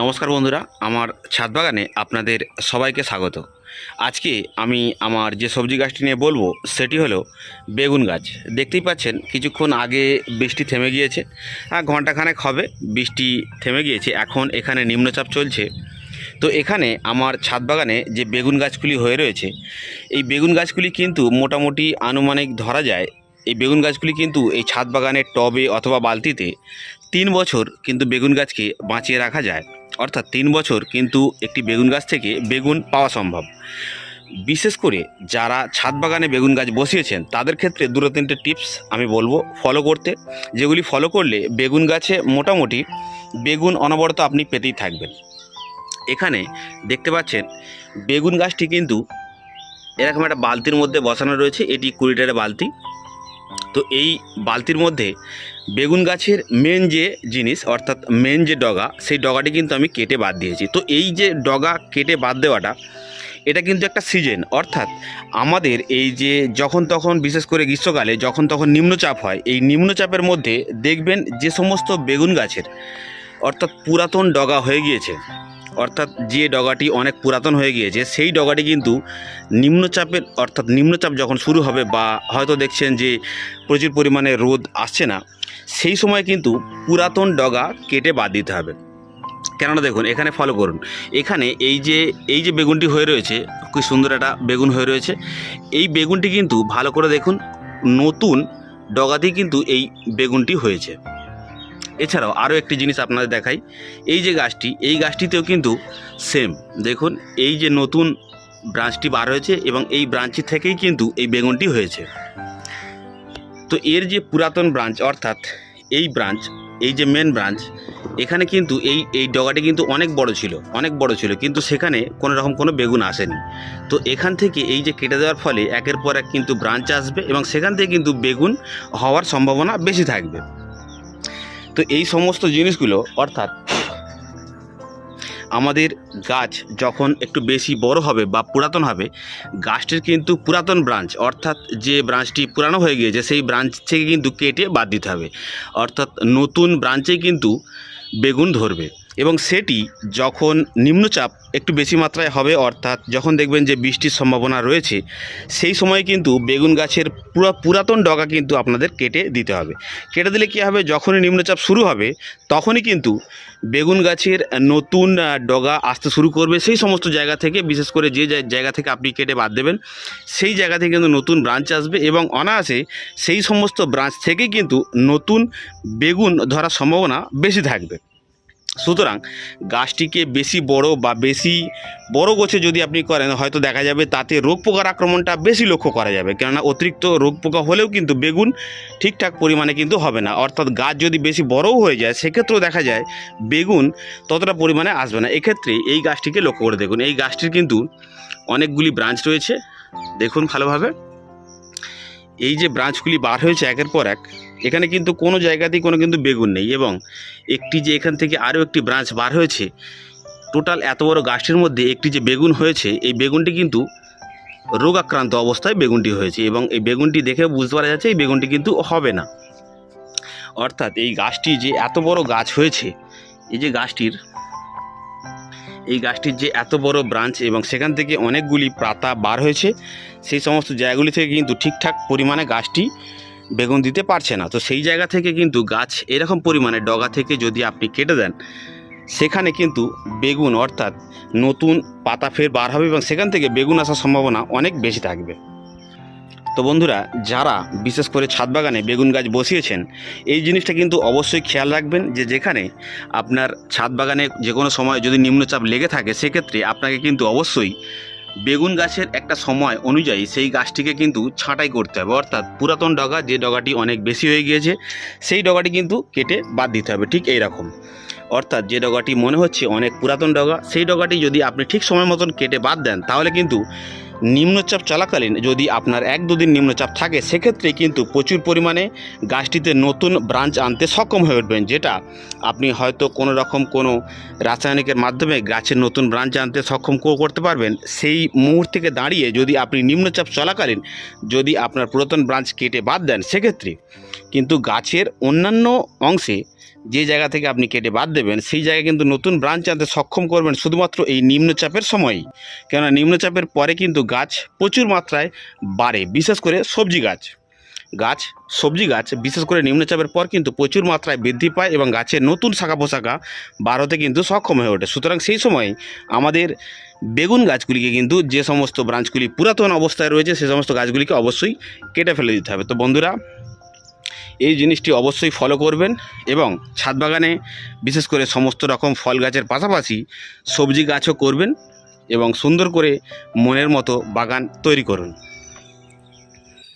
নমস্কার বন্ধুরা, আমার ছাদ বাগানে আপনাদের সবাইকে স্বাগত। আজকে আমি আমার যে সবজি গাছটি নিয়ে বলব, সেটি হলো বেগুন গাছ। দেখতেই পাচ্ছেন, কিছুক্ষণ আগে বৃষ্টি থেমে গিয়েছে হ্যাঁ ঘন্টাখানেক হবে বৃষ্টি থেমে গিয়েছে, এখন এখানে নিম্নচাপ চলছে। তো এখানে আমার ছাদ বাগানে যে বেগুন গাছগুলি হয়ে রয়েছে, এই বেগুন গাছগুলি কিন্তু মোটামুটি আনুমানিক ধরা যায়, এই বেগুন গাছগুলি কিন্তু এই ছাদ বাগানের টবে অথবা বালতিতে তিন বছর কিন্তু বেগুন গাছকে বাঁচিয়ে রাখা যায়। অর্থাৎ তিন বছর কিন্তু একটি বেগুন গাছ থেকে বেগুন পাওয়া সম্ভব। বিশেষ করে যারা ছাদ বাগানে বেগুন গাছ বসিয়েছেন, তাদের ক্ষেত্রে দুটো তিনটে টিপস আমি বলব ফলো করতে। যেগুলি ফলো করলে বেগুন গাছে মোটামুটি বেগুন অনবরত আপনি পেতেই থাকবেন। এখানে দেখতে পাচ্ছেন, বেগুন গাছটি কিন্তু এরকম একটা বালতির মধ্যে বসানো রয়েছে, এটি কুড়ি লিটারের বালতি। তো এই বালতির মধ্যে বেগুন গাছের মেন যে জিনিস, অর্থাৎ মেন যে ডগা, সেই ডগাটি কিন্তু আমি কেটে বাদ দিয়েছি। তো এই যে ডগা কেটে বাদ দেওয়াটা, এটা কিন্তু একটা সিজন অর্থাৎ আমাদের এই যে যখন তখন, বিশেষ করে গ্রীষ্মকালে, যখন তখন নিম্নচাপ হয়, এই নিম্নচাপের মধ্যে দেখবেন যে সমস্ত বেগুন গাছের, অর্থাৎ পুরাতন ডগা হয়ে গিয়েছে। অর্থাৎ যে ডগাটি অনেক পুরাতন হয়ে গিয়েছে, সেই ডগাটি কিন্তু নিম্নচাপের, অর্থাৎ নিম্নচাপ যখন শুরু হবে বা হয়তো দেখছেন যে প্রচুর পরিমাণে রোদ আসছে না, সেই সময় কিন্তু পুরাতন ডগা কেটে বাদ দিতে হবে। কেননা দেখুন, এখানে ফলো করুন। এখানে এই যে এই যে বেগুনটি হয়ে রয়েছে খুব সুন্দর একটা বেগুন হয়ে রয়েছে, এই বেগুনটি কিন্তু ভালো করে দেখুন, নতুন ডগাতেই কিন্তু এই বেগুনটি হয়েছে। এছাড়াও আরও একটি জিনিস আপনাদের দেখাই। এই যে গাছটি, এই গাছটিতেও কিন্তু সেম দেখুন, এই যে নতুন ব্রাঞ্চটি বার হয়েছে এবং এই ব্রাঞ্চটি থেকেই কিন্তু এই বেগুনটি হয়েছে। তো এর যে পুরাতন ব্রাঞ্চ অর্থাৎ এই ব্রাঞ্চ এই যে মেন ব্রাঞ্চ এখানে কিন্তু এই এই ডগাটি কিন্তু অনেক বড় ছিল, অনেক বড় ছিল। কিন্তু সেখানে কোনো রকম কোনো বেগুন আসেনি। তো এখান থেকে এই যে কেটে দেওয়ার ফলে একের পর এক কিন্তু ব্রাঞ্চ আসবে এবং সেখান থেকে কিন্তু বেগুন হওয়ার সম্ভাবনা বেশি থাকবে। তো এই সমস্ত জিনিসগুলো, অর্থাৎ আমাদের গাছ যখন একটু বেশি বড় হবে বা পুরাতন হবে, গাছটির কিন্তু পুরাতন ব্রাঞ্চ অর্থাৎ যে ব্রাঞ্চটি পুরানো হয়ে গিয়েছে, সেই ব্রাঞ্চ থেকে কিন্তু কেটে বাদ দিতে হবে। অর্থাৎ নতুন ব্রাঞ্চে কিন্তু বেগুন ধরবে। এবং সেটি যখন নিম্নচাপ একটু বেশি মাত্রায় হবে, অর্থাৎ যখন দেখবেন যে বৃষ্টির সম্ভাবনা রয়েছে, সেই সময় কিন্তু বেগুন গাছের পুরো পুরাতন ডগা কিন্তু আপনাদের কেটে দিতে হবে। কেটে দিলে কী হবে? যখনই নিম্নচাপ শুরু হবে, তখনই কিন্তু বেগুন গাছের নতুন ডগা আসতে শুরু করবে। সেই সমস্ত জায়গা থেকে, বিশেষ করে যে জায়গা থেকে আপনি কেটে বাদ দেবেন, সেই জায়গা থেকে কিন্তু নতুন ব্রাঞ্চ আসবে এবং অনায়াসে সেই সমস্ত ব্রাঞ্চ থেকেই কিন্তু নতুন বেগুন ধরার সম্ভাবনা বেশি থাকবে। সুতরাং গাছটিকে বেশি বড় বা বেশি বড় গোছে যদি আপনি করেন, হয়তো দেখা যাবে তাতে রোগ পোকার আক্রমণটা বেশি লক্ষ্য করা যাবে। কেননা অতিরিক্ত রোগ পোকা হলেও কিন্তু বেগুন ঠিকঠাক পরিমাণে কিন্তু হবে না। অর্থাৎ গাছ যদি বেশি বড়ও হয়ে যায়, সেক্ষেত্রেও দেখা যায় বেগুন ততটা পরিমাণে আসবে না। এক্ষেত্রে এই গাছটিকে লক্ষ্য করে দেখুন। এই গাছটির কিন্তু অনেকগুলি ব্রাঞ্চ রয়েছে। দেখুন ভালোভাবে। এই যে ব্রাঞ্চগুলি বার হয়েছে একের পর এক এখানে কিন্তু কোনো জায়গাতেই কোনো কিন্তু বেগুন নেই এবং একটি যে এখান থেকে আরও একটি ব্রাঞ্চ বার হয়েছে, টোটাল এত বড় গাছটির মধ্যে একটি যে বেগুন হয়েছে, এই বেগুনটি কিন্তু রোগাক্রান্ত অবস্থায় বেগুনটি হয়েছে এবং এই বেগুনটি দেখে বুঝতে পারা যাচ্ছে এই বেগুনটি কিন্তু হবে না। অর্থাৎ এই গাছটি যে এত বড় গাছ হয়েছে, এই যে গাছটির, এই গাছটির যে এত বড় ব্রাঞ্চ এবং সেখান থেকে অনেকগুলি পাতা বার হয়েছে, সেই সমস্ত জায়গাগুলি থেকে কিন্তু ঠিকঠাক পরিমাণে গাছটি বেগুন দিতে পারছে না। তো সেই জায়গা থেকে কিন্তু গাছ এরকম পরিমাণে ডগা থেকে যদি আপনি কেটে দেন, সেখানে কিন্তু বেগুন অর্থাৎ নতুন পাতা ফের বার হবে এবং সেখান থেকে বেগুন আসার সম্ভাবনা অনেক বেশি থাকবে। তো বন্ধুরা, যারা বিশেষ করে ছাদ বাগানে বেগুন গাছ বসিয়েছেন, এই জিনিসটা কিন্তু অবশ্যই খেয়াল রাখবেন যে যেখানে আপনার ছাদ বাগানে যে কোনো সময় যদি নিম্নচাপ লেগে থাকে, সেক্ষেত্রে আপনাকে কিন্তু অবশ্যই বেগুন গাছের একটা সময় অনুযায়ী সেই গাছটিকে কিন্তু ছাঁটাই করতে হবে। অর্থাৎ পুরাতন ডগা, যে ডগাটি অনেক বেশি হয়ে গিয়েছে, সেই ডগাটি কিন্তু কেটে বাদ দিতে হবে, ঠিক এই রকম অর্থাৎ যে ডগাটি মনে হচ্ছে অনেক পুরাতন ডগা, সেই ডগাটি যদি আপনি ঠিক সময় মতন কেটে বাদ দেন, তাহলে কিন্তু নিম্নচাপ চলাকালীন যদি আপনার এক দুদিন নিম্নচাপ থাকে, সেক্ষেত্রে কিন্তু প্রচুর পরিমাণে গাছটিতে নতুন ব্রাঞ্চ আনতে সক্ষম হয়ে উঠবেন, যেটা আপনি হয়তো কোনো রকম কোনো রাসায়নিকের মাধ্যমে গাছের নতুন ব্রাঞ্চ আনতে সক্ষম করতে পারবেন। সেই মুহূর্ত থেকে দাঁড়িয়ে যদি আপনি নিম্নচাপ চলাকালীন যদি আপনার পুরাতন ব্রাঞ্চ কেটে বাদ দেন, সেক্ষেত্রে কিন্তু গাছের অন্যান্য অংশে যে জায়গা থেকে আপনি কেটে বাদ দেবেন, সেই জায়গায় কিন্তু নতুন ব্রাঞ্চ আনতে সক্ষম করবেন শুধুমাত্র এই নিম্নচাপের সময়ই। কেননা নিম্নচাপের পরে কিন্তু গাছ প্রচুর মাত্রায় বাড়ে, বিশেষ করে সবজি গাছ। গাছ, সবজি গাছ, বিশেষ করে নিম্নচাপের পর কিন্তু প্রচুর মাত্রায় বৃদ্ধি পায় এবং গাছের নতুন শাখা পোশাখা বার হতে কিন্তু সক্ষম হয়ে ওঠে। সুতরাং সেই সময় আমাদের বেগুন গাছগুলিকে কিন্তু যে সমস্ত ব্রাঞ্চগুলি পুরাতন অবস্থায় রয়েছে, সে সমস্ত গাছগুলিকে অবশ্যই কেটে ফেলে দিতে হবে। তো বন্ধুরা এই জিনিসটি অবশ্যই ফলো করবেন এবং ছাদ বাগানে বিশেষ করে সমস্ত রকম ফল গাছের পাশাপাশি সবজি গাছও করবেন এবং সুন্দর করে মনের মতো বাগান তৈরি করুন।